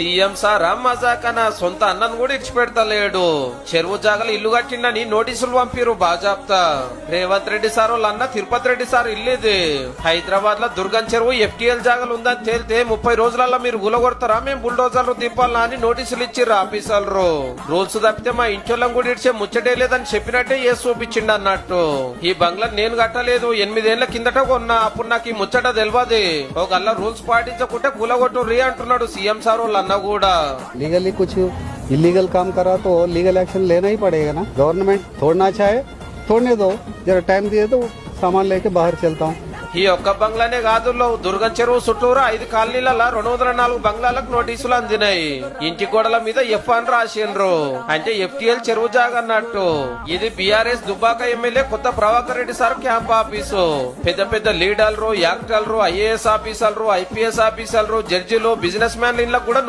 CM sir మజాకన సొంత అన్నను కూడా ఇచ్చిపెడతలేడు చెరువు జాగలు ఇల్లు కట్టిండని నోటీసులు పంపిరు బాజాప్తా. రేవంత్ రెడ్డి సార్ వాళ్ళ అన్న తిరుపతి రెడ్డి సార్ ఇల్లేది. హైదరాబాద్లో దుర్గం చెరువు ఎఫ్టీఎల్ జాగలు ఉందని తేలితే ముప్పై రోజులలో మీరు గులగొడతారా మేము బుల్డోజర్లు దింపాలా అని నోటీసులు ఇచ్చిర్రు ఆఫీసర్లు. రూల్స్ తప్పితే మా ఇంట్లో కూడా ఇడిచే ముచ్చటే లేదని చెప్పినట్టే ఏ చూపించిండు అన్నట్టు. ఈ బంగ్లా నేను కట్టలేదు. ఎనిమిదేళ్ళ కిందట కొన్నా. అప్పుడు నాకు ఈ ముచ్చట తెలియదు ఒక రూల్స్ పాటించకుంటే కూలగొట్టు రీ అంటున్నాడు సీఎం సార్ వాళ్ళు करना लीगली कुछ इलीगल काम करा तो लीगल एक्शन लेना ही पड़ेगा ना। गवर्नमेंट थोड़ना चाहे, थोड़ने दो। जरा टाइम दिए तो सामान लेके बाहर चलता हूँ। ఈ ఒక్క బంగ్లానే కాదు దుర్గం చెరువు చుట్టూరా ఐదు కాలనీల రెండు వందల నాలుగు బంగ్లాలకు నోటీసులు అందినాయి. ఇంటి గోడల మీద ఎఫ్ అని రాసిండ్రు. అంటే ఎఫ్టీఎల్ చెరువు జాగ అన్నట్టు. ఇది BRS Dubbaka MLA Kotha Prabhakar Reddy sir camp office. పెద్ద పెద్ద లీడర్లు యాక్టర్లు ఐఏఎస్ ఆఫీసర్లు ఐపీఎస్ ఆఫీసర్లు జడ్జిలు బిజినెస్ మ్యాన్లు ఇళ్ళకు కూడా